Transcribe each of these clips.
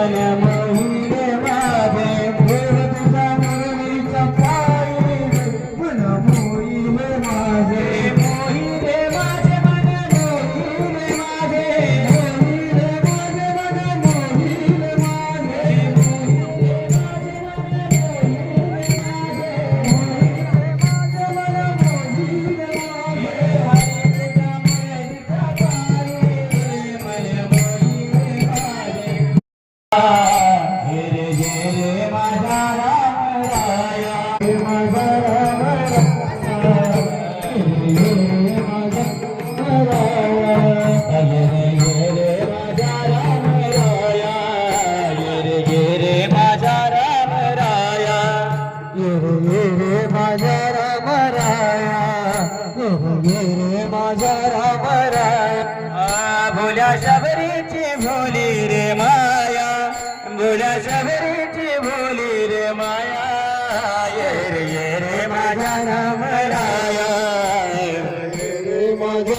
I Namah.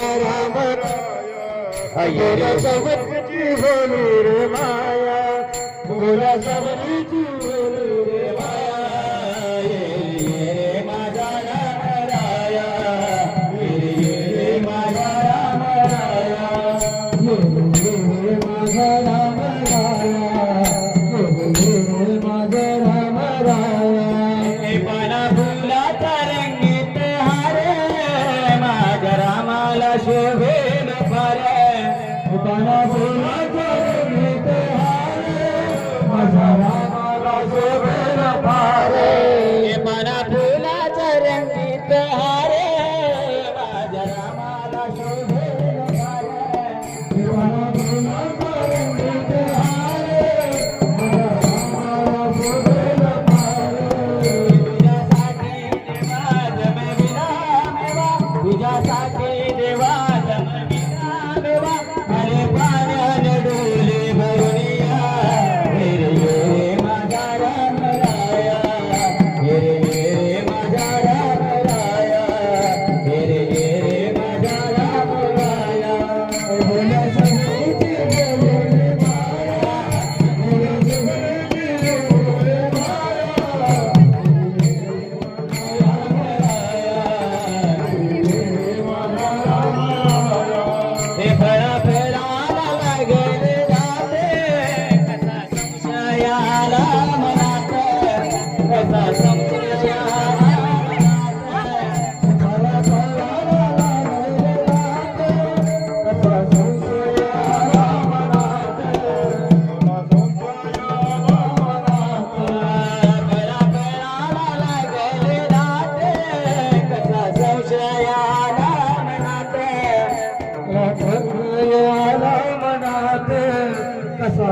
Ram Iyer सब होणी रे माया सब सबरीची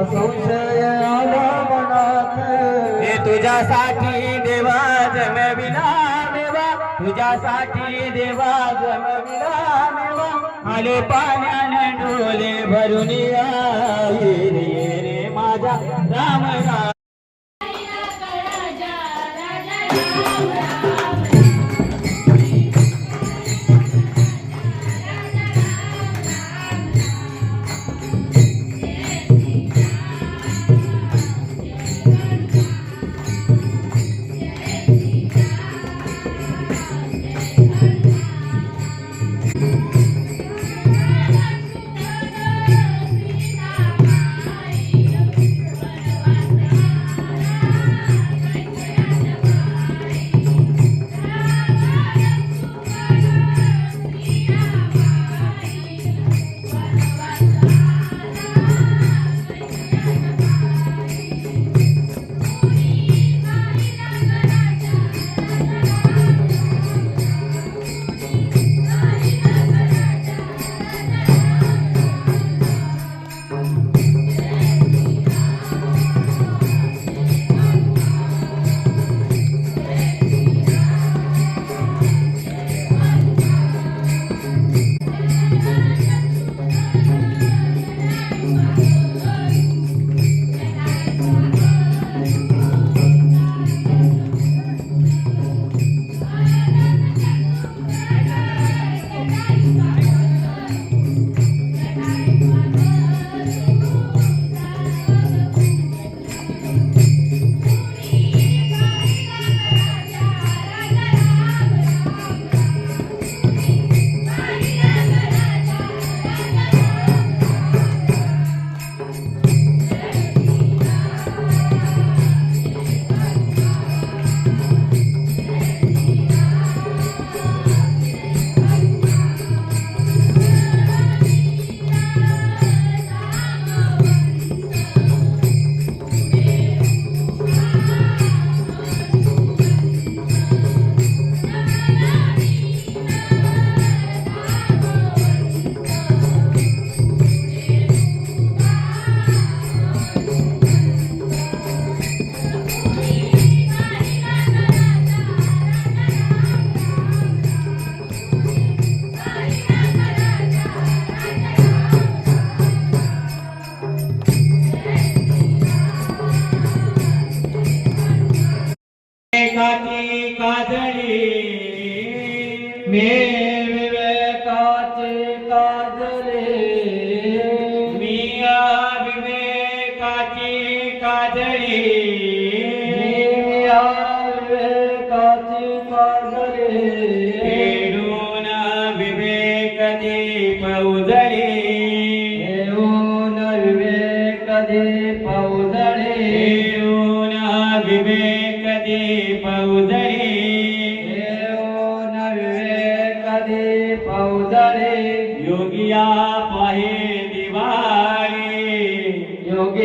संशय आला मनात हे तुझ्यासाठी देवा जम विला देवा तुझ्यासाठी देवा जम विला देवा आले पाण्याने डोले भरून आई रे माझ्या राम राम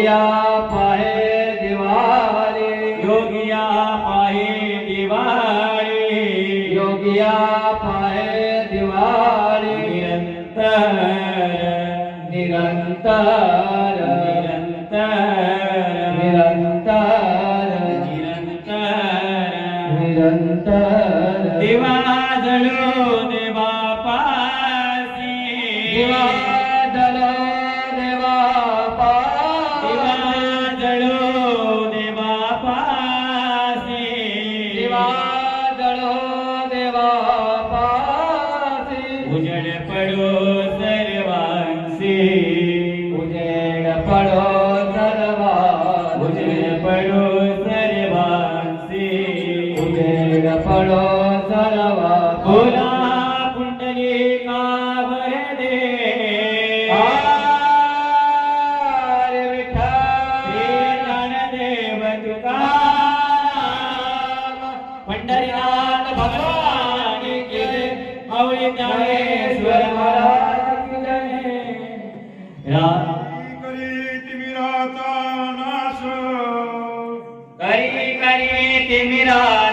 યોગિયા પાહે દિવાળી યોગિયા પાહે દિવાળી યોગિયા પાહે દિવાળી અંતર નિરંતર નિરંતર નિરંતર નિરંતર દિવાળો ज्ञानेश्वर महाराज जय करी तिमिराचा नाश करी करी तिमिरा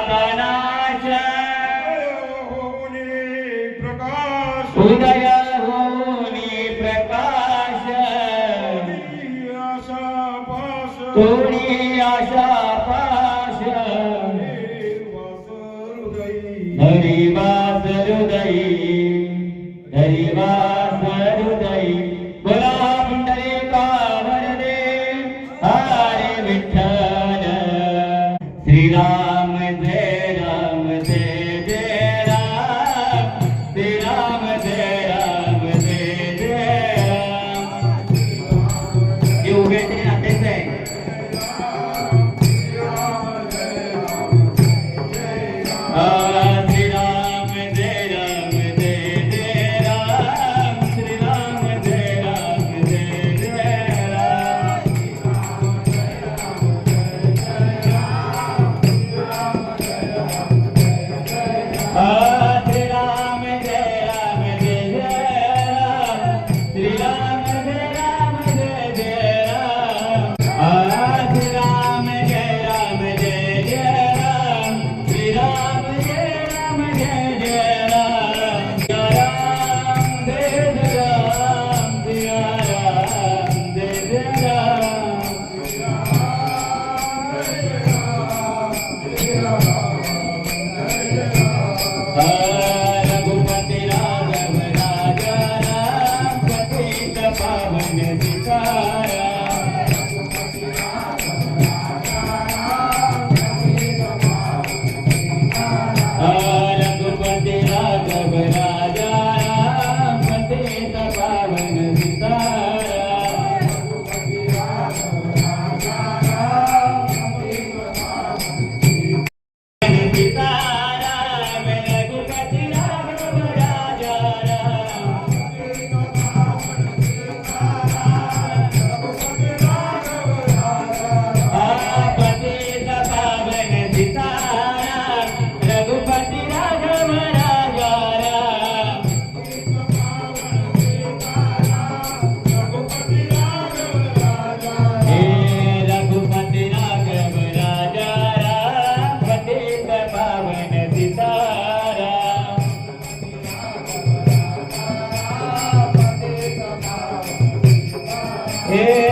Yeah.